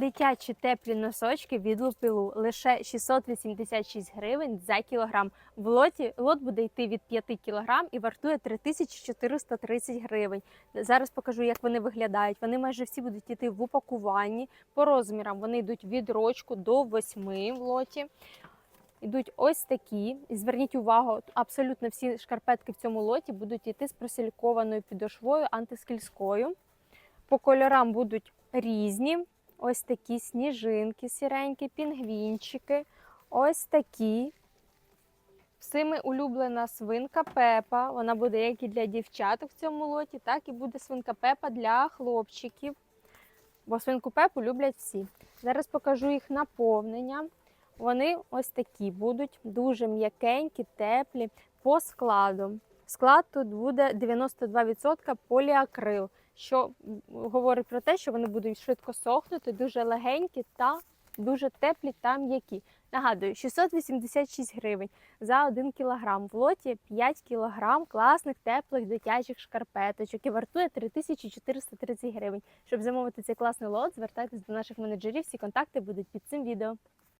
Дитячі теплі носочки від лупілу лише 686 гривень за кілограм. В лоті лот буде йти від 5 кілограм і вартує 3430 гривень. Зараз покажу, як вони виглядають. Вони майже всі будуть йти в упакуванні. По розмірам вони йдуть від рочку до 8 в лоті. Ідуть ось такі. І зверніть увагу, абсолютно всі шкарпетки в цьому лоті будуть йти з просилікованою підошвою антискільською. По кольорам будуть різні. Ось такі сніжинки сіренькі, пінгвінчики. Ось такі. Всіми улюблена свинка Пепа. Вона буде як і для дівчаток в цьому лоті, так і буде свинка Пепа для хлопчиків. Бо свинку Пепу люблять всі. Зараз покажу їх наповнення. Вони ось такі будуть, дуже м'якенькі, теплі по складу. Склад тут буде 92% поліакрил, що говорить про те, що вони будуть швидко сохнути, дуже легенькі та дуже теплі та м'які. Нагадую, 686 гривень за 1 кілограм. В лоті 5 кілограм класних теплих дитячих шкарпеточок і вартує 3430 гривень. Щоб замовити цей класний лот, звертайтесь до наших менеджерів. Всі контакти будуть під цим відео.